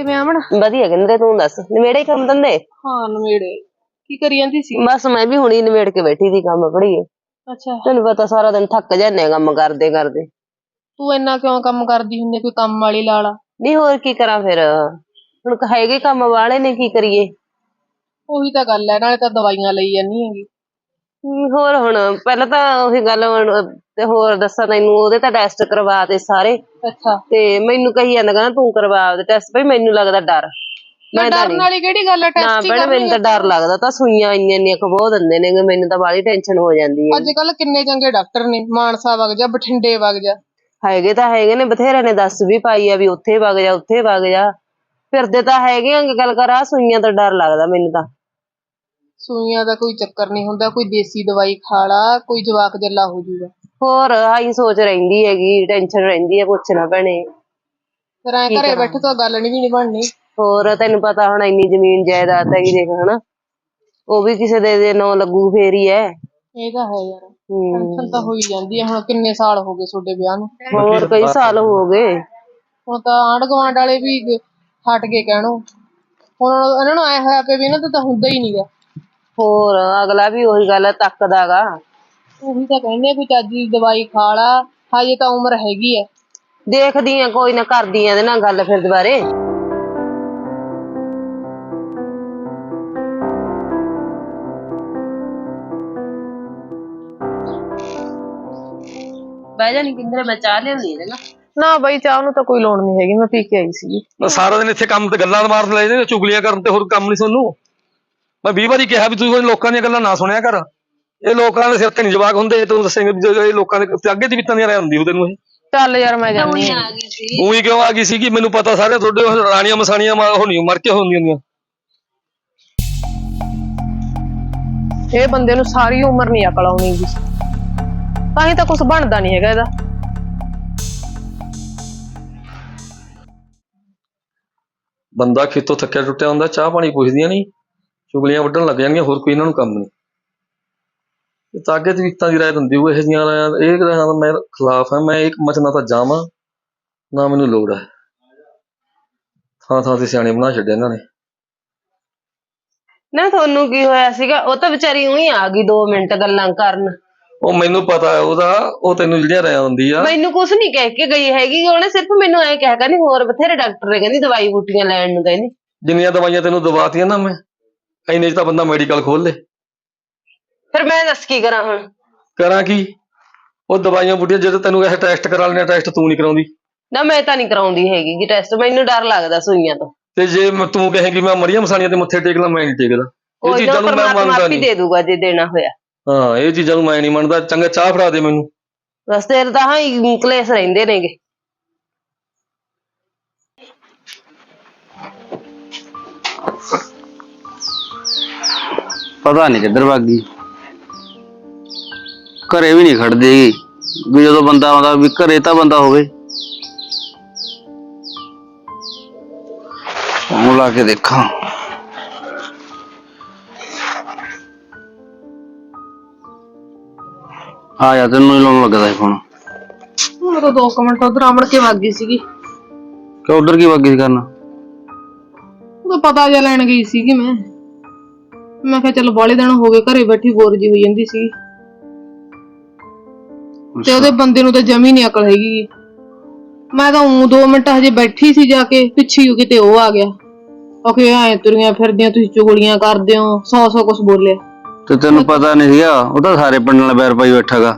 ਕਿਵੇਂ ਆਵਣ ਵਧੀਆ ਕਹਿੰਦੇ ਤੂੰ ਦੱਸ ਨਿਬੇੜੇ ਕੰਮ ਦੰਦੇ ਹਾਂ ਨਵੇੜੇ ਕੀ ਕਰੀ ਜਾਂਦੀ ਸੀ? ਬਸ ਮੈਂ ਵੀ ਹੁਣੀ ਨਿਬੇੜ ਕੇ ਬੈਠੀ ਸੀ ਕੰਮ ਪੜੀਏ ਅੱਛਾ। ਤੈਨੂੰ ਪਤਾ ਸਾਰਾ ਦਿਨ ਥੱਕ ਜਾਂਦੇ ਕੰਮ ਕਰਦੇ ਕਰਦੇ। ਤੂੰ ਇੰਨਾ ਕਿਉਂ ਕੰਮ ਕਰਦੀ ਹੁੰਦੀ ਕੋਈ ਕੰਮ ਵਾਲੀ ਲਾ ਲਾ ਨਹੀਂ ਹੋਰ ਕੀ ਕਰਾਂ ਫਿਰ? ਹੁਣ ਹੈਗੇ ਕੰਮ ਵਾਲੇ ਨੇ ਕੀ ਕਰੀਏ? ਉਹੀ ਤਾਂ ਗੱਲ ਹੈ ਨਾਲੇ ਤਾਂ ਦਵਾਈਆਂ ਲਈ ਜਾਂਦੀ ਹੈਗੀ। ਹੋਰ ਹੁਣ ਪਹਿਲਾਂ ਤਾਂ ਉਹੀ ਗੱਲ ਹੁਣ ਤੇ ਹੋਰ ਦੱਸਾਂ ਤੈਨੂੰ ਉਹਦੇ ਤਾਂ ਟੈਸਟ ਕਰਵਾ ਤੇ ਸਾਰੇ। ਅੱਛਾ। ਤੇ ਮੈਨੂੰ ਕਹੀ ਜਾਂਦਾ ਕਹਿੰਦਾ ਤੂੰ ਕਰਵਾ ਦੇ ਟੈਸਟ ਭਈ ਮੈਨੂੰ ਲੱਗਦਾ ਡਰ। ਮੈਂ ਮੈਂ ਤਾਂ ਡਰਨ ਨਹੀਂ। ਵਾਲੀ ਕਿਹੜੀ ਗੱਲ ਹੈ ਨਾ ਟੈਸਟ ਹੀ ਭੈਣੇ ਮੈਨੂੰ ਤਾਂ ਡਰ ਲੱਗਦਾ ਤਾਂ ਸੂਈਆਂ ਇੰਨੀਆਂ ਇੰਨੀਆਂ ਖਬੋ ਦਿੰਦੇ ਨੇ ਮੈਨੂੰ ਤਾਂ ਬਾਹਲੀ ਟੈਨਸ਼ਨ ਹੋ ਜਾਂਦੀ ਹੈ। ਅੱਜ ਕੱਲ ਕਿੰਨੇ ਚੰਗੇ ਡਾਕਟਰ ਨੇ ਮਾਨਸਾ ਵਗ ਜਾ ਬਠਿੰਡੇ ਵਗ ਜਾ। ਹੈਗੇ ਤਾਂ ਹੈਗੇ ਨੇ ਬਥੇਰੇ ਨੇ ਦੱਸ ਵੀ ਪਾਈ ਆ ਵੀ ਉੱਥੇ ਵਗ ਜਾ ਉੱਥੇ ਵਗ ਜਾ। ਫਿਰਦੇ ਤਾਂ ਹੈਗੇ ਆਂ ਗੱਲ ਕਰ ਆ ਸੂਈਆਂ ਤੋਂ ਡਰ ਲੱਗਦਾ ਮੈਨੂੰ ਤਾਂ। ਸੂਈਆਂ ਦਾ ਕੋਈ ਚੱਕਰ ਨਹੀਂ ਹੁੰਦਾ ਕੋਈ ਦੇਸੀ ਦਵਾਈ ਖਾ ਲਾ ਕੋਈ ਜਵਾਕ ਜੱਲਾ ਹੋ ਜਾਊਗਾ ਹੋਰ ਆਈ ਸੋਚ ਰਹਿੰਦੀ ਹੈਗੀ ਟੈਨਸ਼ਨ ਰਹਿੰਦੀ ਹੈ ਪੁੱਛਣਾ ਭੈਣੇ। ਫਿਰ ਐ ਘਰੇ ਬੈਠੇ ਤਾਂ ਗੱਲ ਨਹੀਂ ਵੀ ਨਹੀਂ ਬਣਨੀ। ਹੋਰ ਤੈਨੂੰ ਪਤਾ ਹੁਣ ਇੰਨੀ ਜ਼ਮੀਨ ਜਾਇਦਾਦ ਹੈਗੀ ਦੇਖ ਹਨਾ। ਉਹ ਵੀ ਕਿਸੇ ਦੇ ਦੇ ਨਾਂ ਲੱਗੂ ਫੇਰ ਹੀ ਹੈ। ਇਹ ਤਾਂ ਹੈ ਯਾਰ। ਟੈਨਸ਼ਨ ਤਾਂ ਹੋਈ ਜਾਂਦੀ ਹੈ ਹੁਣ ਕਿੰਨੇ ਸਾਲ ਹੋ ਗਏ ਤੁਹਾਡੇ ਵਿਆਹ ਨੂੰ? ਹੋਰ ਕਈ ਸਾਲ ਹੋ ਗਏ। ਹੁਣ ਤਾਂ ਆਂਢ ਗੁਆਂਢ ਵਾਲੇ ਵੀ ਹਟ ਗਏ ਕਹਿਣੋ। ਹੁਣ ਇਹਨਾਂ ਨੂੰ ਐ ਹੋਇਆ ਪਿਆ ਵੀ ਇਹਨਾਂ ਤੋਂ ਤਾਂ ਹੁੰਦਾ ਹੀ ਨਹੀਂਗਾ ਹੋਰ ਅਗਲਾ ਵੀ ਉਹੀ ਗੱਲ ਤੱਕਦਾਗਾ ਉਹੀ ਤਾਂ ਕਹਿੰਦੇ ਆ ਵੀ ਚੱਜ ਦੀ ਦਵਾਈ ਖਾ ਲਾ ਹਜੇ ਤਾਂ ਉਮਰ ਹੈਗੀ ਐ। ਦੇਖਦੀ ਆ ਕੋਈ ਨਾ ਕਰਦੀ ਆ ਇਹਦੇ ਨਾਲ ਗੱਲ ਫਿਰ ਦੁਬਾਰੇ। ਬਹਿ ਜਾ ਨਹੀਂ ਕਿੰਦਰੇ ਮੈਂ ਚਾਹ ਲਿਆਉਣੀ ਇਹਦੇ ਨਾਲ। ਨਾ ਬਈ ਚਾਹ ਨੂੰ ਤਾਂ ਕੋਈ ਲੋੜ ਨਹੀਂ ਹੈਗੀ ਮੈਂ ਪੀ ਕੇ ਆਈ ਸੀਗੀ। ਮੈਂ ਸਾਰਾ ਦਿਨ ਇੱਥੇ ਕੰਮ ਤੇ ਗੱਲਾਂ ਮਾਰਨ ਲੈ ਜਾਂਦੇ ਚੁਗਲੀਆਂ ਕਰਨ ਤੇ ਹੋਰ ਕੰਮ ਨਹੀਂ ਤੁਹਾਨੂੰ। ਮੈਂ 20 ਵਾਰੀ ਕਿਹਾ ਵੀ ਤੂੰ ਇਹ ਲੋਕਾਂ ਦੀਆਂ ਗੱਲਾਂ ਨਾ ਸੁਣਿਆ ਕਰ। ਇਹ ਲੋਕਾਂ ਦੇ ਸਿਰ ਤੇ ਨਹੀਂ ਜਵਾਕ ਹੁੰਦੇ ਤੂੰ ਦੱਸੇਂਗੇ ਵੀ ਇਹ ਲੋਕਾਂ ਦੇ ਅੱਗੇ ਦੀ ਬਿੱਤਾਂ ਦੀਆਂ ਰਹਿ ਹੁੰਦੀ ਉਹ ਤੈਨੂੰ ਇਹ। ਚੱਲ ਯਾਰ ਮੈਂ ਜਾਂਦੀ ਆ। ਆ ਗਈ ਸੀ। ਉਹੀ ਕਿਉਂ ਆ ਗਈ ਸੀ ਕਿ ਮੈਨੂੰ ਪਤਾ ਸਾਰੇ ਤੁਹਾਡੇ ਉਹ ਰਾਣੀਆਂ ਮਸਾਣੀਆਂ ਮਾ- ਉਹ ਨਹੀਂ ਮਰ ਕੇ ਹੁੰਦੀਆਂ ਹੁੰਦੀਆਂ। ਇਹ ਬੰਦੇ ਨੂੰ ਸਾਰੀ ਉਮਰ ਨਹੀਂ ਅਕਲ ਆਉਣੀ ਜੀ ਤਾਂ ਹੀ ਤਾਂ ਕੁਝ ਬਣਦਾ ਨਹੀਂ ਹੈਗਾ ਇਹਦਾ। ਬੰਦਾ ਖੇਤੋਂ ਥੱਕਿਆ ਟੁੱਟਿਆ ਹੁੰਦਾ ਚਾਹ ਪਾਣੀ ਪੁੱਛਦੀਆਂ ਨਹੀਂ। ਚੁਗਲੀਆਂ ਵੱਢਣ ਲੱਗ ਜਾਣਗੀਆਂ ਹੋਰ ਕੋਈ ਇਹਨਾਂ ਨੂੰ ਕੰਮ ਨਹੀਂ। ਇਹ ਤਾਂ ਅੱਗੇ ਦੀ ਰਾਇ ਦਿੰਦੀ ਉਹ ਇਹ ਜੀਆਂ ਰਾਇਆਂ ਇਹ ਰਾਇਆਂ ਦਾ ਮੈਂ ਖਿਲਾਫ ਹਾਂ ਮੈਂ ਇੱਕ ਮਚਨਾ ਤਾਂ ਜਾਵਾਂ ਨਾ ਮੈਨੂੰ ਲੋੜ ਹੈ ਥਾਂ ਥਾਂ ਤੇ ਸਿਆਣੇ ਬਣਾ ਛੱਡਿਆ ਇਹਨਾਂ ਨੇ। ਨਾ ਤੁਹਾਨੂੰ ਕੀ ਹੋਇਆ ਸੀਗਾ? ਉਹ ਤਾਂ ਵਿਚਾਰੀ ਉਹੀ ਆ ਗਈ 2 ਮਿੰਟ ਗੱਲਾਂ ਕਰਨ। ਉਹ ਮੈਨੂੰ ਪਤਾ ਹੈ ਉਹਦਾ ਉਹ ਤੈਨੂੰ ਜਿਹੜੀਆਂ ਰਾਇ ਹੁੰਦੀ ਆ। ਮੈਨੂੰ ਕੁਝ ਨਹੀਂ ਕਹਿ ਕੇ ਗਈ ਹੈਗੀ ਉਹਨੇ ਸਿਰਫ ਮੈਨੂੰ ਐ ਕਹਿ ਕਹਿੰਦੀ ਹੋਰ ਬਥੇਰੇ ਡਾਕਟਰ ਨੇ ਕਹਿੰਦੀ ਦਵਾਈ ਬੂਟੀਆਂ ਲੈਣ ਨੂੰ ਕਹਿੰਦੀ। ਜਿੰਨੀਆਂ ਦਵਾਈਆਂ ਤੈਨੂੰ ਦਵਾਤੀਆਂ ਨਾ ਮੈਂ। ਇੰਨੇ ਚ ਤਾਂ ਬੰਦਾ ਮੈਡੀਕਲ ਖੋਲ ਲੇ। ਫਿਰ ਮੈਂ ਦੱਸ ਕੀ ਕਰਾਂ ਹੁਣ? ਕਰਾਂ ਕੀ? ਉਹ ਦਵਾਈਆਂ ਬੁੱਢੀਆਂ ਜਦੋਂ ਤੈਨੂੰ ਇਹ ਟੈਸਟ ਕਰਾ ਲੈਣੇ ਟੈਸਟ ਤੂੰ ਨਹੀਂ ਕਰਾਉਂਦੀ। ਨਾ ਮੈਂ ਤਾਂ ਨਹੀਂ ਕਰਾਉਂਦੀ ਹੈਗੀ ਕਿ ਟੈਸਟ ਮੈਨੂੰ ਡਰ ਲੱਗਦਾ ਸੂਈਆਂ ਤੋਂ। ਤੇ ਜੇ ਮੈਂ- ਤੂੰ ਕਹੇਂਗੀ ਮੈਂ ਮਰੀਆਂ ਮਸਾਣੀਆਂ ਤੇ ਮੱਥੇ ਟੇਕ ਲਾਂ ਮੈਂ ਨਹੀਂ ਟੇਕਦਾ ਇਹ ਉਹ ਚੀਜ਼ਾਂ ਜਦੋਂ ਨੂੰ ਮੈਂ ਪਰਮਾਤਮਾ ਮੰਨਦਾ ਆਪ ਹੀ ਨਹੀਂ ਦੇ ਦੂਗਾ ਜੇ ਦੇਣਾ ਹੋਇਆ। ਹਾਂ ਇਹ ਚੀਜ਼ਾਂ ਨੂੰ ਮੈਂ ਨਹੀਂ ਮੰਨਦਾ। ਚੰਗਾ ਚਾਹ ਫੜਾ ਦੇ ਮੈਨੂੰ। ਬਸ ਤੇਰੇ ਤਾਂ ਹਾਂ ਕਲੇਸ਼ ਰਹਿੰਦੇ ਨੇਗੇ। ਪਤਾ ਨਹੀਂ ਕਿੱਧਰ ਭੱਗ ਗਈ। ਘਰੇ ਵੀ ਨਹੀਂ ਖੜਦੀ ਵੀ ਜਦੋਂ ਬੰਦਾ ਆਉਂਦਾ ਵੀ ਘਰੇ ਤਾਂ ਬੰਦਾ ਹੋਵੇ। ਫੋਨ ਲਾ ਕੇ ਦੇਖਾਂ। ਆ ਜਾ ਤੈਨੂੰ ਹੀ ਲਾਉਣ ਲੱਗਦਾ ਫੋਨ। ਹੁਣ ਤਾਂ 2 ਮਿੰਟ ਉਧਰ ਆਮੜ ਕੇ ਵਗ ਗਈ ਸੀਗੀ। ਕਿ ਉਧਰ ਕੀ ਵਗ ਗਈ ਕਰਨਾ? ਉਹਦਾ ਪਤਾ ਜਿਹਾ ਲੈਣ ਗਈ ਸੀਗੀ ਮੈਂ। ਮੈਂ ਕਿਹਾ ਚੱਲ ਬਾਲੇ ਦਿਨ ਹੋ ਗਏ ਘਰੇ ਬੈਠੀ ਬੋਰ ਜੀ ਹੋਈ ਜਾਂਦੀ ਸੀ। ਤੇ ਉਹਦੇ ਬੰਦੇ ਨੂੰ ਤਾਂ ਜਮੀ ਨਹੀਂ ਅਕਲ ਹੈਗੀ। ਮੈਂ ਤਾਂ ਉਹ 2 ਮਿੰਟ ਹਜੇ ਬੈਠੀ ਸੀ ਜਾ ਕੇ ਪਿੱਛੇ ਹੀ ਕਿਤੇ ਉਹ ਆ ਗਿਆ। ਓਕੇ ਐ ਤੁਰੀਆਂ ਫਿਰਦੀਆਂ ਤੁਸੀਂ ਚੁਗਲੀਆਂ ਕਰਦੇ ਹੋ ਸੌ ਸੌ ਕੁਝ ਬੋਲਿਆ। ਤੇ ਤੈਨੂੰ ਪਤਾ ਨਹੀਂ ਸੀਗਾ ਉਹ ਤਾਂ ਸਾਰੇ ਪਿੰਡ ਨਾਲ ਬੈਰ ਪਾਈ ਬੈਠਾਗਾ।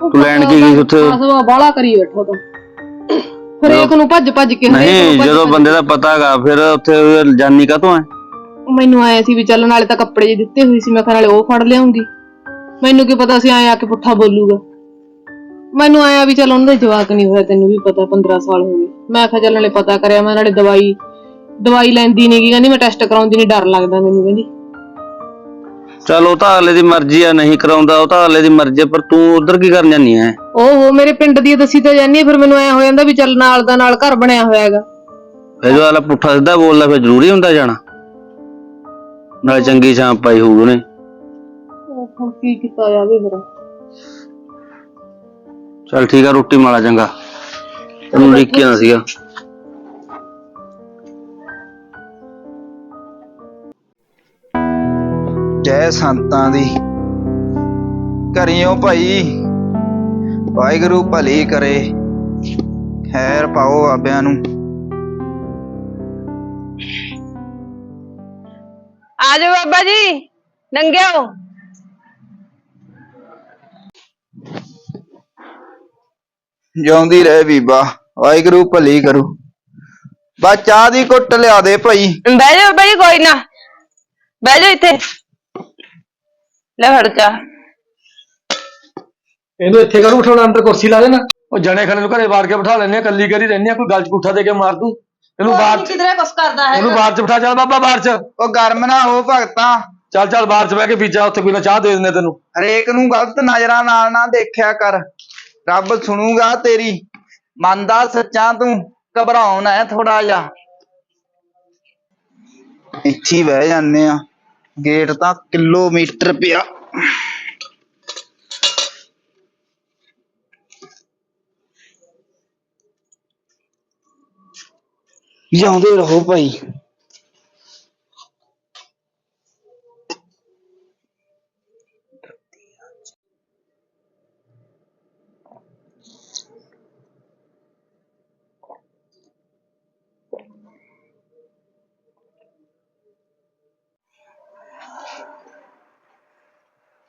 ਤੂੰ ਲੈਣ ਕੀ ਗਈ ਉੱਥੇ? ਆਸਵਾ ਬਾਲਾ ਕਰੀ ਬੈਠਾ ਤਾਂ। ਹਰੇਕ ਨੂੰ ਭੱਜ ਭੱਜ ਕੇ ਨਹੀਂ ਜਦੋਂ ਬੰਦੇ ਦਾ ਪਤਾ ਹੈਗਾ ਫਿਰ ਉੱਥੇ ਜਾਨੀ ਕਾ ਹੈ ਕੇ। ਮੈਨੂੰ ਆਇਆ ਸੀ ਵੀ ਚੱਲ ਨਾਲੇ ਤਾਂ ਕੱਪੜੇ ਜੇ ਦਿੱਤੇ ਹੋਏ ਸੀ ਮੈਂ ਕਿਹਾ ਨਾਲੇ ਉਹ ਫੜ ਲਿਆਉਂਗੀ। ਮੈਨੂੰ ਕੀ ਪਤਾ ਸੀ ਐਂ ਆ ਕੇ ਪੁੱਠਾ ਬੋਲੂਗਾ। ਮੈਨੂੰ ਆਇਆ ਵੀ ਚੱਲ ਉਹਨਾਂ ਦਾ ਜਵਾਕ ਨਹੀਂ ਹੋਇਆ ਤੈਨੂੰ ਵੀ ਪਤਾ 15 ਸਾਲ ਹੋ ਗਏ। ਮੈਂ ਕਿਹਾ ਚੱਲ ਨਾਲੇ ਪਤਾ ਕਰਿਆ ਮੈਂ ਨਾਲੇ ਦਵਾਈ ਦਵਾਈ ਲੈਂਦੀ ਨਹੀਂ ਕਹਿੰਦੀ ਮੈਂ ਟੈਸਟ ਕਰਾਉਂਦੀ ਨਹੀਂ ਡਰ ਲੱਗਦਾ ਮੈਨੂੰ ਕਹਿੰਦੀ। ਚਲ ਉਹ ਤਾਂ ਅਗਲੇ ਦੀ ਮਰਜ਼ੀ ਆ ਨਹੀਂ ਕਰਾਉਂਦਾ ਉਹ ਤਾਂ ਅਗਲੇ ਦੀ ਮਰਜ਼ੀ ਆ, ਪਰ ਤੂੰ ਉਧਰ ਕੀ ਕਰਨ ਜਾਨੀ ਐ? ਓਹੋ ਮੇਰੇ ਪਿੰਡ ਦੀ ਦੱਸੀ ਤਾਂ ਜਾਨੀ ਆ, ਫਿਰ ਮੈਨੂੰ ਐ ਹੋ ਜਾਂਦਾ ਵੀ ਚੱਲ ਨਾਲ ਦਾ ਨਾਲ ਘਰ ਬਣਿਆ ਹੋਇਆ ਹੈਗਾ। ਫਿਰ ਜੋ ਅਗਲਾ ਪੁੱਠਾ ਸਿੱਧਾ ਬੋਲਦਾ ਫਿਰ ਜ਼ਰੂਰੀ ਹੁੰਦਾ ਜਾਣਾ। ਨਾਲ ਚੰਗੀ ਛਾਂ ਪਾਈ ਹੋਊ ਉਹਨੇ। ਉਹ ਠੀਕ ਆ ਰੋਟੀ ਮਾਲਾ ਚੰਗਾ। ਉਹਨੂੰ ਲਿਖਿਆ ਨਾ ਸੀਗਾ। ਜੈ ਸੰਤਾਂ ਦੀ। ਘਰਿਓ ਭਾਈ। ਵਾਹਿਗੁਰੂ ਭਲੀ ਕਰੇ। ਖੈਰ ਪਾਓ ਆਬਿਆਂ ਨੂੰ। ਆ ਜਾਓ ਬਾਬਾ ਜੀ ਨੰਗਿਓ। ਜਿਉਂਦੀ ਰਹਿ ਬੀਬਾ ਵਾਹਿਗੁਰੂ ਭਲੀ ਕਰੂ। ਬਾ ਚਾਹ ਦੀ ਘੁੱਟ ਲਿਆ ਦੇ ਭਾਈ। ਬਹਿ ਜਾਓ ਬਾਬਾ ਜੀ ਕੋਈ ਨਾ। ਬਹਿ ਜਾਓ ਇੱਥੇ। ਲੈ ਫੜ ਚਾ ਇਹਨੂੰ ਇੱਥੇ ਕਰੂ ਉਠਾਉਣਾ ਅੰਦਰ ਕੁਰਸੀ ਲਾ ਦੇਣਾ। ਉਹ ਜਣੇ ਖਣੇ ਨੂੰ ਘਰੇ ਬਾੜ ਕੇ ਬਿਠਾ ਲੈਣੇ ਆ ਕੱਲੀ ਕਰੀ ਰਹਿੰਦੀ ਆ? ਕੋਈ ਗੱਲ ਚ ਪੁੱਠਾ ਦੇ ਕੇ ਮਾਰ ਦੂ। ਇਹਨੂੰ ਬਾਹਰ ਚ ਕਿਧਰੇ ਕੁਛ ਕਰਦਾ ਇਹਨੂੰ ਬਾਹਰ ਚ ਬਿਠਾ ਚੱਲ ਬਾਬਾ ਬਾਹਰ ਚ। ਉਹ ਗਰਮ ਨਾ ਹੋ ਭਗਤਾਂ। ਚੱਲ ਚੱਲ ਬਾਹਰ ਚ ਬਹਿ ਕੇ ਪੀਜਾ ਉੱਥੇ ਕੋਈ ਨਾ ਚਾਹ ਦੇ ਦਿੰਦੇ ਤੈਨੂੰ। ਹਰੇਕ ਨੂੰ ਗਲਤ ਨਜ਼ਰਾਂ ਨਾਲ ਨਾ ਦੇਖਿਆ ਕਰ। ਰੱਬ ਸੁਣੂਗਾ ਤੇਰੀ। ਮੰਨਦਾ ਸੱਚਾ ਤੂੰ। ਘਬਰਾਉਣਾ ਹੈ ਥੋੜਾ ਜਿਹਾ। ਇੱਥੇ ਹੀ ਬਹਿ ਜਾਂਦੇ ਆ। ਗੇਟ ਤਾਂ ਕਿਲੋਮੀਟਰ ਪਿਆ। ਜਿਉਂਦੇ ਰਹੋ ਭਾਈ।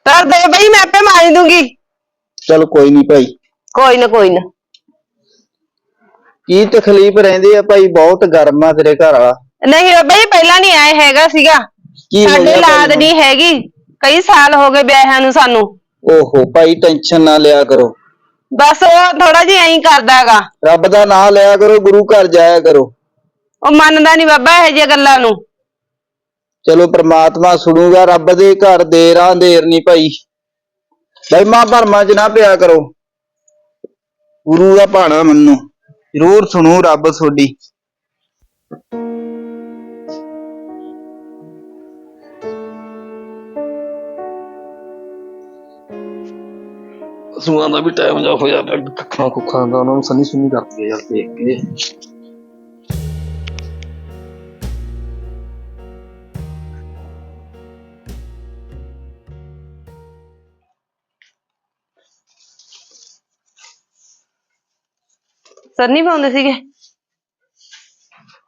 ਕਰ ਦੇ ਬਈ ਮੈਂ ਆਪੇ ਮਾਰ ਦੂੰਗੀ। ਚਲ ਕੋਈ ਨਹੀਂ ਭਾਈ। ਕੋਈ ਨਾ ਕੋਈ ਨਾ। ਕੀ ਤਕਲੀਫ ਰਹਿੰਦੀ ਆ ਭਾਈ? ਬਹੁਤ ਗਰਮ ਆ ਤੇਰੇ ਘਰ ਵਾਲਾ। ਨਹੀਂ ਜੀ ਪਹਿਲਾਂ ਨਹੀਂ ਆਏ ਹੈਗਾ ਸੀਗਾ। ਕੀ ਹੋ ਸਾਡੇ ਗਿਆ ਲਾਦ ਭਾਈ? ਨਹੀਂ ਹੈਗੀ। ਕਈ ਸਾਲ ਹੋ ਗਏ ਵਿਆਹਾਂ ਨੂੰ ਸਾਨੂੰ। ਓਹੋ ਭਾਈ ਟੈਨਸ਼ਨ ਨਾ ਲਿਆ ਕਰੋ। ਬਸ ਉਹ ਥੋੜਾ ਜਿਹਾ ਐਂ ਕਰਦਾ ਹੈਗਾ। ਰੱਬ ਦਾ ਨਾਮ ਲਿਆ ਕਰੋ ਗੁਰੂ ਘਰ ਜਾਇਆ ਕਰੋ। ਉਹ ਮੰਨਦਾ ਨਹੀਂ ਬਾਬਾ ਇਹੋ ਜਿਹੀਆਂ ਗੱਲਾਂ ਨੂੰ। ਚਲੋ ਪ੍ਰਮਾਤਮਾ ਸੁਣੂਗਾ ਰੱਬ ਦੇ ਘਰ ਦੇਰਾਂ ਅੰਧੇਰ ਨਹੀਂ ਭਾਈ। ਵਹਿਮਾਂ ਭਰਮਾਂ ਚ ਨਾ ਪਿਆ ਕਰੋ। ਗੁਰੂ ਦਾ ਭਾਣਾ ਮੰਨੋ। ਜ਼ਰੂਰ ਸੁਣੂ ਰੱਬ ਤੁਹਾਡੀ ਸੂਆਂ ਦਾ ਵੀ ਟਾਈਮ ਜਾ ਹੋਇਆ ਪਿਆ ਕੱਖਾਂ ਕੁੱਖਾਂ ਦਾ, ਉਹਨਾਂ ਨੂੰ ਸੰਨੀ ਸੁੰਨੀ ਕਰਦੀ ਯਾਰ ਦੇਖ ਕੇ। ਸਰ ਨਹੀਂ ਪਾਉਂਦੇ ਸੀਗੇ?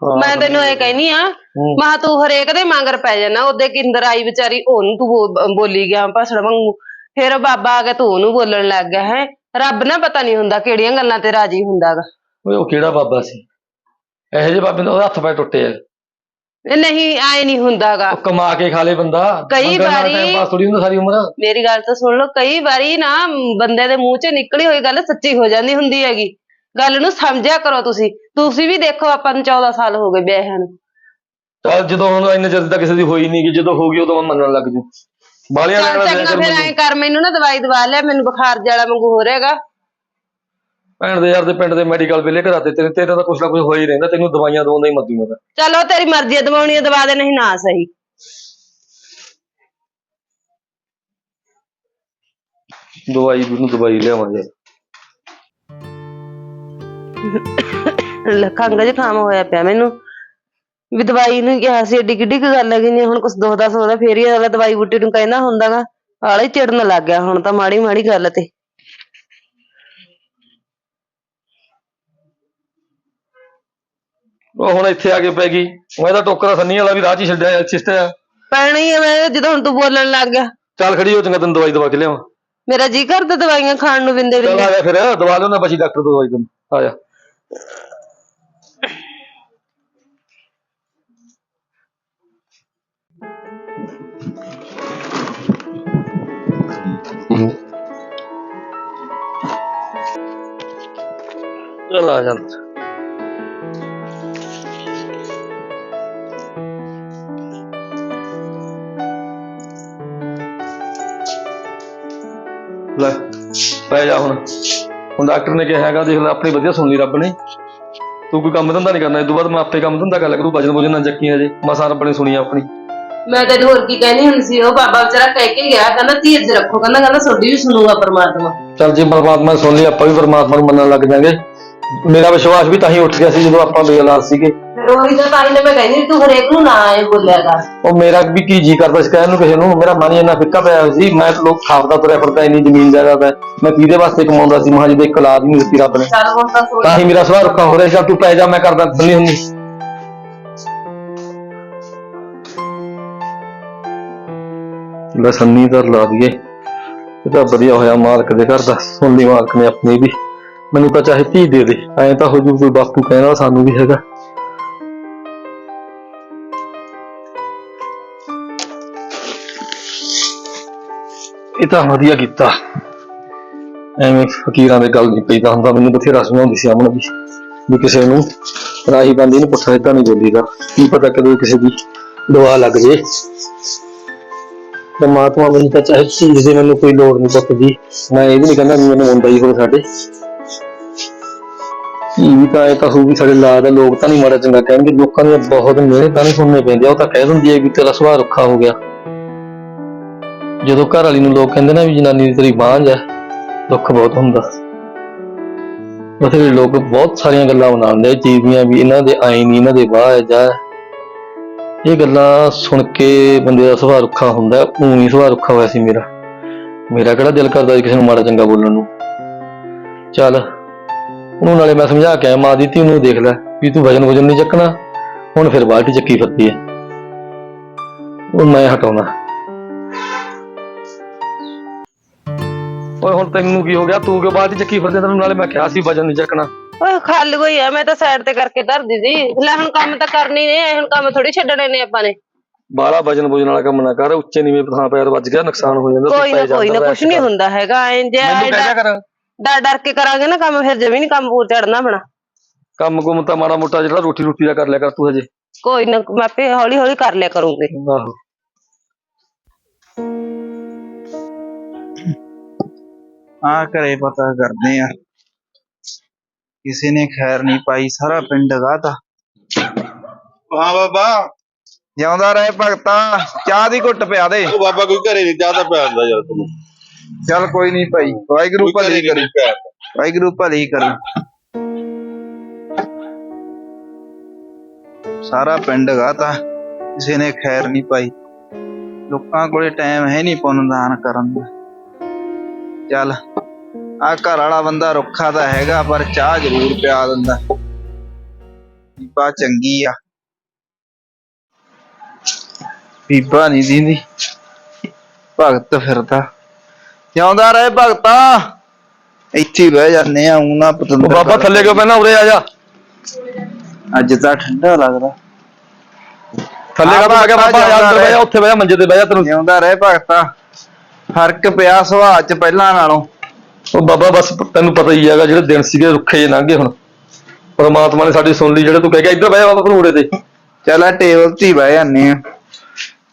ਮੈਂ ਤੈਨੂੰ ਇਹ ਕਹਿਨੀ ਆ। ਮਾ ਤੂੰ ਹਰੇਕ ਦੇ ਮੰਗਰ ਪੈ ਜਾਣਾ ਉਹਦੇ ਕਿੰਦਰ ਆਈ ਵਿਚਾਰੀ ਉਹਨੂੰ ਤੂੰ ਬੋ- ਬੋਲੀ ਗਿਆ ਭਾਸ਼ਣ ਵਾਂਗੂ। ਫਿਰ ਬਾਬਾ ਆ ਗਿਆ ਤੂੰ ਉਹਨੂੰ ਬੋਲਣ ਲੱਗ ਗਿਆ ਹੈ। ਰੱਬ ਨਾ ਪਤਾ ਨਹੀਂ ਹੁੰਦਾ ਕਿਹੜੀਆਂ ਗੱਲਾਂ ਤੇ ਰਾਜੀ ਹੁੰਦਾਗਾ। ਓਏ ਉਹ ਕਿਹੜਾ ਬਾਬਾ ਸੀ? ਇਹੋ ਜਿਹੇ ਬਾਬੇ ਦੇ ਉਹਦੇ ਹੱਥ ਪੈਰ ਟੁੱਟੇ ਆ। ਨਹੀਂ ਆਏ ਨਹੀਂ ਹੁੰਦਾਗਾ। ਉਹ ਕਮਾ ਕੇ ਖਾ ਲੇ ਬੰਦਾ। ਕਈ ਮੰਗਣ ਨਾਲ ਵਾਰੀ- time pass ਥੋੜੀ ਹੁੰਦਾ ਸਾਰੀ ਉਮਰ। ਮੇਰੀ ਗੱਲ ਤਾਂ ਸੁਣ ਲਓ ਕਈ ਵਾਰੀ ਨਾ ਬੰਦੇ ਦੇ ਮੂੰਹ 'ਚ ਨਿਕਲੀ ਹੋਈ ਗੱਲ ਸੱਚੀ ਹੋ ਜਾਂਦੀ ਹੁੰਦੀ ਹੈਗੀ। ਗੱਲ ਨੂੰ ਸਮਝਿਆ ਕਰੋ ਤੁਸੀਂ। ਤੁਸੀਂ ਵੀ ਦੇਖੋ ਆਪਾਂ ਨੂੰ 14 ਸਾਲ ਹੋ ਗਏ ਵਿਆਹਾਂ ਨੂੰ। ਚੱਲ ਜਦੋਂ ਹੁਣ ਇੰਨੇ ਚਿਰ ਤੱਕ ਕਿਸੇ ਦੀ ਹੋਈ ਨਹੀਂ ਕਿ ਜਦੋਂ ਹੋ ਗਈ ਉਦੋਂ ਮੈਂ ਮੰਨਣ ਲੱਗ ਜੂ। ਬਾਲੀਆਂ ਚੱਲ ਨਾਲ ਚੰਗਾ ਫਿਰ ਐਂ ਕਰ ਮੈਨੂੰ ਨਾ ਦਵਾਈ ਦਵਾ ਲੈ ਮੈਨੂੰ ਬੁਖਾਰ ਜਾਲਾ ਵਾਂਗੂ ਹੋ ਰਿਹਾਗਾ ਭੈਣ ਦੇ ਯਾਰ ਦੇ ਪਿੰਡ ਦੇ ਮੈਡੀਕਲ ਬਿੱਲੇ ਕਰਾਤੇ ਤੇਰੇ ਤੇਰੇ ਤਾਂ ਕੁਛ ਨਾ ਕੁਛ ਹੋ ਹੀ ਰਹਿੰਦਾ ਤੈਨੂੰ ਦਵਾਈਆਂ ਦਵਾਉਂਦਾ ਹੀ ਮੱਦੂ ਮੈਂ ਤਾਂ ਚਲੋ ਤੇਰੀ ਮਰਜ਼ੀ ਹੈ ਦਵਾਉਣੀ ਹੈ ਦਵਾ ਦੇ ਨਹੀਂ ਨਾ ਸਹੀ। ਦਵਾਈ ਨੂੰ ਦਵਾਈ ਲਿਆਵਾਂ ਯਾਰ। ਖੰਗ ਜ਼ੁਕਾਮ ਹੋਇਆ ਪਿਆ ਮੈਨੂੰ। ਵੀ ਦਵਾਈ ਨੂੰ ਕਿਹਾ ਸੀ ਏਡੀ ਕਿੱਡੀ ਕੁ ਗੱਲ ਹੈਗੀ ਨਹੀਂ ਹੁਣ ਕੁਛ ਦੁਖਦਾ ਸੋਦਾ ਫੇਰ ਹੀ ਅਗਲਾ ਦਵਾਈ ਬੂਟੀ ਨੂੰ ਕਹਿੰਦਾ ਹੁੰਦਾਗਾ ਆਲੇ ਹੀ ਚਿੜਨ ਲੱਗ ਗਿਆ ਹੁਣ ਤਾਂ ਮਾੜੀ ਮਾੜੀ ਗੱਲ ਤੇ। ਉਹ ਹੁਣ ਇੱਥੇ ਆ ਕੇ ਪੈ ਗਈ। ਉਹ ਇਹਦਾ ਟੋਕਰਾ ਸੰਨੀ ਵਾਲਾ ਵੀ ਰਾਹ 'ਚ ਹੀ ਛੱਡਿਆ ਚਿਸਟਿਆ ਪੈਣਾ ਹੀ ਆ ਮੈਂ ਜਦੋਂ ਹੁਣ ਤੂੰ ਬੋਲਣ ਲੱਗ ਗਿਆ। ਚੱਲ ਖੜੀ ਹੋ ਚੰਗਾ ਤੈਨੂੰ ਦਵਾਈ ਦਵਾ ਕੇ ਲਿਆਵਾਂ। ਮੇਰਾ ਜੀ ਕਰਦਾ ਦਵਾਈਆਂ ਖਾਣ ਨੂੰ ਬਿੰਦੇ ਚੱਲ ਬਿੰਦੇ ਆ ਫਿਰ ਦਵਾ ਲਿਓ ਨਾ ਬਚੀ ਡਾਕਟਰ ਤੋਂ ਦਵਾਈ ਤੈਨੂੰ। ਆ ਜਾ। ਚੱਲ ਆ ਜਾ ਲੈ, ਪੈ ਜਾ ਹੁਣ। ਹੁਣ ਡਾਕਟਰ ਨੇ ਕਿਹਾ ਹੈਗਾ, ਦੇਖ ਲੈ, ਆਪਣੀ ਵਧੀਆ ਸੁਣ ਲਈ ਰੱਬ ਨੇ। ਤੂੰ ਕੋਈ ਕੰਮ ਧੰਦਾ ਨਹੀਂ ਕਰਨਾ ਇਸ ਤੋਂ ਬਾਅਦ ਮੈਂ ਆਪੇ ਕੰਮ ਧੰਦਾ ਕਰ ਲਿਆ ਕਰੂ ਵਜਨ ਵਜਨ ਨਾ ਚੱਕੀ ਹਜੇ ਮਸਾਂ ਰੱਬ ਨੇ ਸੁਣੀ ਆਪਣੀ। ਮੈਂ ਤੇ ਹੋਰ ਕੀ ਕਹਿਣੀ ਹੁਣ ਸੀ ਉਹ ਬਾਬਾ ਵਿਚਾਰਾ ਕਹਿ ਕੇ ਗਿਆ ਕਹਿੰਦਾ ਧੀਰਜ ਰੱਖੋ ਕਹਿੰਦਾ ਕਹਿੰਦਾ ਤੁਹਾਡੀ ਵੀ ਸੁਣੂਗਾ ਪਰਮਾਤਮਾ। ਚੱਲ ਜੇ ਪਰਮਾਤਮਾ ਨੇ ਸੁਣ ਲਈ ਆਪਾਂ ਵੀ ਪਰਮਾਤਮਾ ਨੂੰ ਮੰਨਣ ਲੱਗ ਜਾਾਂਗੇ। ਮੇਰਾ ਵਿਸ਼ਵਾਸ ਵੀ ਤਾਂ ਹੀ ਉੱਠ ਗਿਆ ਸੀ ਜਦੋਂ ਆਪਾਂ ਬੇਲਾਰ ਸੀਗੇ। ਮੈਂ ਕਹਿੰਦੀ ਸੀ, ਤੂੰ ਹਰੇਕ ਨੂੰ ਨਾ ਐ ਬੋਲਿਆ ਕਰ। ਉਹ ਮੇਰਾ ਵੀ ਕੀ ਜੀ ਕਰਦਾ ਸੀ ਕਹਿਣ ਨੂੰ ਕਿਸੇ ਨੂੰ ਮੇਰਾ ਮਨ ਹੀ ਇੰਨਾ ਫਿੱਕਾ ਪਿਆ ਹੋਇਆ ਸੀ ਮੈਂ ਤਾਂ ਲੋਕ ਖਾਪਦਾ ਤੁਰਿਆ ਫਿਰਦਾ ਇੰਨੀ ਜ਼ਮੀਨ ਜਾਇਦਾਦ ਹੈ ਮੈਂ ਕਿਹਦੇ ਵਾਸਤੇ ਕਮਾਉਂਦਾ ਸੀ? ਮਹਾਂ ਜਿਹਦੇ ਇੱਕ ਔਲਾਦ ਹੀ ਨਹੀਂ ਦਿੱਤੀ ਰੱਬ ਨੇ। ਚੱਲ ਹੁਣ ਤਾਂ ਸੋਚ। ਤਾਂ ਹੀ ਮੇਰਾ ਸੁਭਾਅ ਰੁੱਖਾ ਹੋ ਰਿਹਾ ਸੀ ਤੂੰ ਪੈ ਜਾ ਮੈਂ ਕਰਦਾ ਬੰਨੀ ਹੁੰਨੀ ਲੈ ਸੰਨੀ ਦਾ ਲਾ ਦਈਏ। ਇਹ ਤਾਂ ਵਧੀਆ ਹੋਇਆ ਮਾਲਕ ਦੇ ਘਰ ਦਾ ਸੁਣ ਲਈ ਮਾਲਕ ਨੇ ਆਪਣੀ ਵੀ। ਮੈਨੂੰ ਤਾਂ ਚਾਹੇ ਧੀ ਦੇ ਦੇ ਐਂ ਤਾਂ ਹੋ ਜੂ ਕੋਈ ਬਾਪੂ ਕਹਿਣਾ ਸਾਨੂੰ ਵੀ ਹੈਗਾ। ਇਹ ਤਾਂ ਵਧੀਆ ਕੀਤਾ। ਐਵੇਂ ਫਕੀਰਾਂ ਦੇ ਗੱਲ ਨਹੀਂ ਪਈਦਾ ਹੁੰਦਾ, ਮੈਨੂੰ ਬਥੇਰਾ ਸੁਣਾਉਂਦੀ ਸੀ ਅਮਨ ਵੀ ਵੀ ਕਿਸੇ ਨੂੰ ਰਾਹੀ ਬੰਦੀ ਨੂੰ ਪੁੱਠਾ ਇਦਾਂ ਨਹੀਂ ਬੋਲੀਦਾ। ਕੀ ਪਤਾ ਕਦੋਂ ਕਿਸੇ ਦੀ ਦੁਆ ਲੱਗ ਜੇ। ਪਰਮਾਤਮਾ ਮੈਨੂੰ ਤਾਂ ਚਾਹੇ ਚੀਜ਼ ਦੀ ਮੈਨੂੰ ਕੋਈ ਲੋੜ ਨਹੀਂ ਪੁੱਤ ਮੈਂ ਇਹ ਵੀ ਨਹੀਂ ਕਹਿੰਦਾ ਵੀ ਮੈਨੂੰ ਹੁੰਦਾ ਹੀ ਹੋਵੇ ਸਾਡੇ। ਕੀ ਵੀ ਤਾਂ ਇਹ ਤਾਂ ਵੀ ਸਾਡੇ ਲਾ ਦਾ ਲੋਕ ਤਾਂ ਨਹੀਂ ਮਾੜਾ ਚੰਗਾ ਕਹਿਣਗੇ। ਲੋਕਾਂ ਦੀਆਂ ਬਹੁਤ ਮਿਹਨਤਾਂ ਨਹੀਂ ਸੁਣਨੇ ਪੈਂਦੀਆਂ। ਉਹ ਤਾਂ ਕਹਿ ਦਿੰਦੀ ਹੈ ਵੀ ਤੇਰਾ ਸੁਭਾਅ ਰੁੱਖਾ ਹੋ ਗਿਆ। ਜਦੋਂ ਘਰ ਵਾਲੀ ਨੂੰ ਲੋਕ ਕਹਿੰਦੇ ਨਾ ਵੀ ਜਨਾਨੀ ਦੀ ਤੇਰੀ ਬਾਂਝ ਹੈ, ਦੁੱਖ ਬਹੁਤ ਹੁੰਦਾ। ਬਥੇਰੇ ਲੋਕ ਬਹੁਤ ਸਾਰੀਆਂ ਗੱਲਾਂ ਬਣਾਉਂਦੇ ਚੀਜ਼ ਦੀਆਂ ਵੀ ਇਹਨਾਂ ਦੇ ਆਈ ਨਹੀਂ ਇਹਨਾਂ ਦੇ ਬਾਹ ਹੈ, ਜਾ ਇਹ ਗੱਲਾਂ ਸੁਣ ਕੇ ਬੰਦੇ ਦਾ ਸੁਭਾਅ ਰੁੱਖਾ ਹੁੰਦਾ ਉਹ ਨਹੀਂ ਸੁਭਾਅ ਰੁੱਖਾ ਹੋਇਆ ਸੀ ਮੇਰਾ। ਮੇਰਾ ਕਿਹੜਾ ਦਿਲ ਕਰਦਾ ਸੀ ਕਿਸੇ ਨੂੰ ਮਾੜਾ ਚੰਗਾ ਬੋਲਣ ਨੂੰ। ਚੱਲ, ਉਹਨੂੰ ਨਾਲੇ ਮੈਂ ਸਮਝਾ ਕੇ ਆਇਆ, ਮਾਂ ਦੀ ਧੀ ਨੂੰ ਦੇਖ ਲੈ, ਵੀ ਤੂੰ ਵਜਨ ਵਜਨ ਨਹੀਂ ਚੱਕਣਾ, ਹੁਣ ਫਿਰ ਬਾਲਟੀ ਚੱਕੀ ਫਿਰਦੀ ਹੈ। ਉਹ ਮੈਂ ਹਟਾਉਣਾ। ਓਏ ਹੁਣ ਤੈਨੂੰ ਕੀ ਹੋ ਗਿਆ? ਤੂੰ ਕਿਉਂ ਬਾਲਟੀ ਚੱਕੀ ਫਿਰਦੇ ਤੈਨੂੰ? ਨਾਲੇ ਮੈਂ ਕਿਹਾ ਸੀ ਵਜਨ ਨਹੀਂ ਚੱਕਣਾ। ਓਏ ਖਾਲੀ ਹੋਈ ਆ ਮੈਂ ਤਾਂ ਸਾਈਡ ਤੇ ਕਰਕੇ ਧਰਦੀ ਸੀ। ਲੈ ਹੁਣ ਕੰਮ ਤਾਂ ਕਰਨੀ ਨੇ ਹੁਣ ਕੰਮ ਥੋੜੀ ਛੱਡਣੇ ਨੇ ਆਪਾਂ ਨੇ। ਬਾਲਾ ਵਜਨ ਵਜਨ ਵਾਲਾ ਕੰਮ ਨਾ ਕਰ ਉੱਚੇ ਨੀਵੇਂ ਥਾਂ ਪੈਰ ਵੱਜ ਗਿਆ ਨੁਕਸਾਨ ਹੋ ਜਾਂਦਾ ਕੋਈ ਨਾ ਕੋਈ ਨਾ ਕੁਛ ਨਹੀਂ ਹੁੰਦਾ ਹੈਗਾ ਐਂ ਜੇ ਮੈਨੂੰ ਕਹਿ ਦਿਆ ਕਰ। ਡਰ ਡਰ ਕੇ ਕਰਾਂਗੇ ਨਾ ਕੰਮ ਫਿਰ ਜਮੀ ਨੀ ਕੰਮ ਪੂਰ ਚੜਨਾ ਬਣਾ ਕੰਮ ਕੁਮ ਤਾਂ ਮਾੜਾ ਮੋਟਾ ਜਿਹੜਾ ਰੋਟੀ ਰੋਟੀ ਦਾ ਕਰ ਲਿਆ ਕਰ ਤੂੰ ਹਜੇ। ਕੋਈ ਨਾ ਮੈਂ ਆਪੇ ਹੌਲੀ ਹੌਲੀ ਕਰ ਲਿਆ ਕਰੂੰਗੀ। ਆਹੋ। ਆ ਘਰੇ ਪਤਾ ਕਰਦੇ ਆ। ਕਿਸੇ ਨੇ ਖੈਰ ਨਹੀਂ ਪਾਈ ਸਾਰਾ ਪਿੰਡ ਗਾਤਾ। ਹਾਂ ਬਾਬਾ। ਜਿਉਂਦਾ ਰਹੇ ਭਗਤਾ ਚਾਹ ਦੀ ਘੁੱਟ ਪਿਆ ਦੇ। ਉਹ ਬਾਬਾ ਕੋਈ ਘਰੇ ਨਹੀਂ ਚਾਹਦਾ ਪਿਆ ਹੁੰਦਾ ਯਾਰ ਤੈਨੂੰ। ਚੱਲ ਕੋਈ ਨਹੀਂ ਭਾਈ ਵਾਹਿਗੁਰੂ ਕੋਈ ਘਰੇ ਭਲੀ ਕਰੀ। ਨਹੀਂ ਪਿਆ। ਵਾਹਿਗੁਰੂ ਭਲੀ ਕਰੀ। ਸਾਰਾ ਪਿੰਡ ਗਾਤਾ ਕਿਸੇ ਨੇ ਖੈਰ ਨਹੀਂ ਪਾਈ। ਲੋਕਾਂ ਕੋਲੇ ਟਾਈਮ ਹੈ ਨਹੀਂ ਪੁੰਨ ਦਾਨ ਕਰਨ ਦਾ। ਚੱਲ ਆ ਘਰ ਵਾਲਾ ਬੰਦਾ ਰੁੱਖਾ ਤਾਂ ਹੈਗਾ ਪਰ ਚਾਹ ਜ਼ਰੂਰ ਪਿਆ ਦਿੰਦਾ। ਬੀਬਾ ਚੰਗੀ ਆ। ਬੀਬਾ ਨਹੀਂ ਦਿੰਦੀ। ਭਗਤ ਫਿਰਦਾ। ਜਿਉਂਦਾ ਰਹੇ ਭਗਤਾ। ਇੱਥੇ ਹੀ ਬਹਿ ਜਾਂਦੇ ਆ ਊਂ ਨਾ ਪਤੰਦਰ ਬਾਬਾ ਥੱਲੇ ਕਿਉਂ ਪੈਣਾ ਉਰੇ ਆ ਜਾ। ਅੱਜ ਤਾਂ ਠੰਡਾ ਲੱਗਦਾ। ਥੱਲੇ ਕਾ ਬਾਬਾ ਆ ਅੰਦਰ ਬਹਿ ਜਾ ਉੱਥੇ ਬਹਿ ਜਾ ਮੰਜੇ ਤੇ ਬਹਿ ਜਾ ਤੈਨੂੰ। ਜਿਉਂਦਾ ਰਹੇ ਭਗਤਾ। ਫ਼ਰਕ ਪਿਆ ਸੁਭਾਅ ਚ ਪਹਿਲਾਂ ਨਾਲੋਂ। ਉਹ ਬਾਬਾ ਬਸ ਤੈਨੂੰ ਪਤਾ ਹੀ ਹੈਗਾ ਜਿਹੜੇ ਦਿਨ ਸੀਗੇ ਰੁੱਖੇ ਜੇ ਲੰਘੇ ਹੁਣ। ਪਰਮਾਤਮਾ ਨੇ ਸਾਡੀ ਸੁਣ ਲਈ ਜਿਹੜੇ ਤੂੰ ਕਹਿ ਗਿਆ ਇੱਧਰ ਬਹਿ ਜਾ ਬਾਬਾ ਭਨੂੜੇ ਤੇ। ਚੱਲ ਆ ਟੇਬਲ ਤੇ ਹੀ ਬਹਿ ਜਾਂਦੇ ਆ।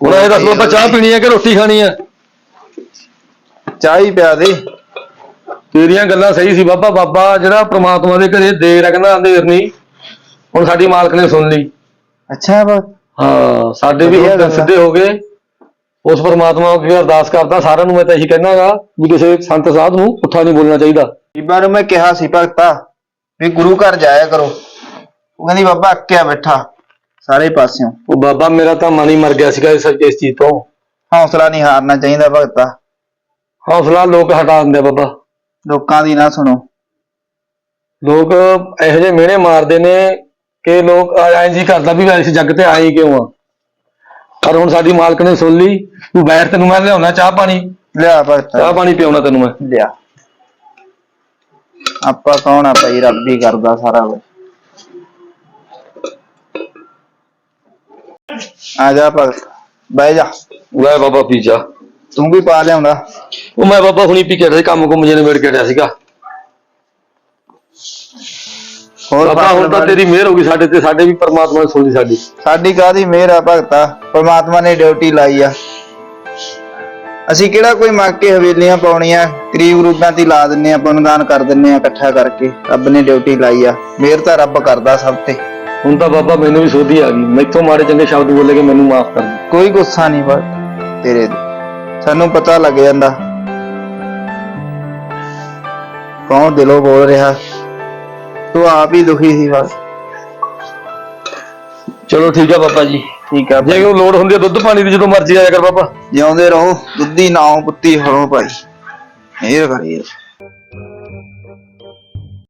ਹੁਣ ਇਹ ਦੱਸ ਬਾਬਾ ਚਾਹ ਪੀਣੀ ਹੈ ਕਿ ਰੋਟੀ ਖਾਣੀ ਹੈ ਚਾਹ ਹੀ ਪਿਆ ਦੇ। ਤੇਰੀਆਂ ਗੱਲਾਂ ਸਹੀ ਸੀ ਬਾਬਾ ਬਾਬਾ ਜਿਹੜਾ ਪ੍ਰਮਾਤਮਾ ਦੇ ਘਰੇ ਦੇਰ ਰੱਖਣਾ ਅੰਧੇਰ ਨਹੀਂ। ਹੁਣ ਸਾਡੀ ਮਾਲਕ ਨੇ ਸੁਣ ਲਈ। ਅੱਛਾ ਬਾ ਹਾਂ ਸਾਡੇ ਵੀ ਵਧੀਆ ਹੁਣ ਦਿਨ ਗੱਲ ਆ। ਸਿੱਧੇ ਹੋ ਗਏ। ਉਸ ਪਰਮਾਤਮਾ ਅੱਗੇ ਅਰਦਾਸ ਕਰਦਾ ਸਾਰਿਆਂ ਨੂੰ ਮੈਂ ਤਾਂ ਇਹੀ ਕਹਿਣਾਗਾ ਵੀ ਕਿਸੇ ਸੰਤ ਸਾਧ ਨੂੰ ਪੁੱਠਾ ਨਹੀਂ ਬੋਲਣਾ ਚਾਹੀਦਾ। ਬੀਬਾ ਨੂੰ ਮੈਂ ਕਿਹਾ ਸੀ ਭਗਤਾ ਵੀ ਗੁਰੂ ਘਰ ਜਾਇਆ ਕਰੋ। ਉਹ ਕਹਿੰਦੀ ਬਾਬਾ ਅੱਕਿਆ ਬੈਠਾ ਸਾਰੇ ਪਾਸਿਓਂ। ਉਹ ਬਾਬਾ ਮੇਰਾ ਤਾਂ ਮਨ ਹੀ ਮਰ ਗਿਆ ਸੀਗਾ ਇਸ ਇਸ ਚੀਜ਼ ਤੋਂ। ਹੌਸਲਾ ਨਹੀਂ ਹਾਰਨਾ ਚਾਹੀਦਾ ਭਗਤਾ। ਹੌਸਲਾ ਲੋਕ ਹਟਾ ਦਿੰਦੇ ਆ ਬਾਬਾ। ਲੋਕਾਂ ਦੀ ਨਾ ਸੁਣੋ। ਲੋਕ ਇਹੋ ਜਿਹੇ ਮਿਹਣੇ ਮਾਰਦੇ ਨੇ ਕਿ ਲੋਕ ਐਂ ਜੀ ਕਰਦਾ ਵੀ ਇਸ ਜੱਗ ਤੇ ਆਏ ਕਿਉਂ ਆ? ਪਰ ਹੁਣ ਸਾਡੀ ਮਾਲਕ ਨੇ ਸੁਣ ਲਈ ਤੂੰ ਬੈਠ ਤੈਨੂੰ ਮੈਂ ਲਿਆਉਣਾ ਚਾਹ ਪਾਣੀ। ਲਿਆ ਭਗਤਾ ਚਾਹ ਪਾਣੀ ਪਿਆਉਣਾ ਤੈਨੂੰ ਮੈਂ। ਲਿਆ। ਆਪਾਂ ਕੌਣ ਆ ਭਾਈ? ਰੱਬ ਹੀ ਕਰਦਾ ਸਾਰਾ ਕੁਝ ਆ ਜਾ ਭਗਤ ਬਹਿ ਜਾ। ਲੈ ਬਾਬਾ ਪੀ ਜਾ। ਤੂੰ ਵੀ ਪਾ ਲਿਆਉਂਦਾ। ਉਹ ਮੈਂ ਬਾਬਾ ਹੁਣੀ ਪੀ ਕੇ ਰਿਹਾ ਸੀ ਕੰਮ ਕੁੰਮ ਜਿਹਨੇ ਵੇੜ ਕੇ ਰਿਹਾ ਸੀਗਾ। ਹੋਰ ਬਾਬਾ ਹੁਣ ਤਾਂ ਤੇਰੀ ਮਿਹਰ ਹੋ ਗਈ ਸਾਡੇ ਤੇ ਸਾਡੇ ਵੀ ਪਰਮਾਤਮਾ ਨੇ ਸੁਣੀ ਸਾਡੀ। ਸਾਡੀ ਕਾਦੀ ਮਿਹਰ ਆ ਭਗਤਾ? ਪਰਮਾਤਮਾ ਨੇ ਡਿਊਟੀ ਲਾਈ ਆ। ਅਸੀਂ ਕਿਹੜਾ ਕੋਈ ਮੰਗ ਕੇ ਹਵੇਲੀਆਂ ਪਾਉਣੀਆਂ ਗਰੀਬ ਰੂਪਾਂ ਤੇ ਲਾ ਦਿੰਨੇ ਆ ਪੁੰਨਦਾਨ ਕਰ ਦਿੰਨੇ ਆ ਇਕੱਠਾ ਕਰਕੇ। ਰੱਬ ਨੇ ਡਿਊਟੀ ਲਾਈ ਆ। ਮਿਹਰ ਤਾਂ ਰੱਬ ਕਰਦਾ ਸਭ ਤੇ। ਹੁਣ ਤਾਂ ਬਾਬਾ ਮੈਨੂੰ ਵੀ ਸੋਧੀ ਆ ਗਈ। ਮੈਥੋਂ ਮਾੜੇ ਚੰਗੇ ਸ਼ਬਦ ਬੋਲੇ ਕੇ ਮੈਨੂੰ ਮਾਫ ਕਰ ਦੇ। ਕੋਈ ਗੁੱਸਾ ਨਹੀਂ ਬਸ ਤੇਰੇ ਤੇ। ਸਾਨੂੰ ਪਤਾ ਲੱਗ ਜਾਂਦਾ। ਕੌਣ ਦਿਲੋਂ ਬੋਲ ਰਿਹਾ? ਤੂੰ ਆਪ ਹੀ ਦੁਖੀ ਸੀ ਬਸ। ਚਲੋ ਠੀਕ ਆ ਬਾਬਾ ਜੀ। ਠੀਕ ਆ ਜੇ ਕੋਈ ਲੋੜ ਹੁੰਦੀ ਹੈ ਦੁੱਧ ਪਾਣੀ ਦੀ ਜਦੋਂ ਮਰਜ਼ੀ ਆਇਆ ਕਰ ਬਾਬਾ ਜਿਉਂਦੇ ਰਹੋ ਦੁੱਧੀ ਨਾਉ ਪੁੱਤੀ ਹਰੋ ਭਾਈ। ਮਿਹਰ ਕਰੀ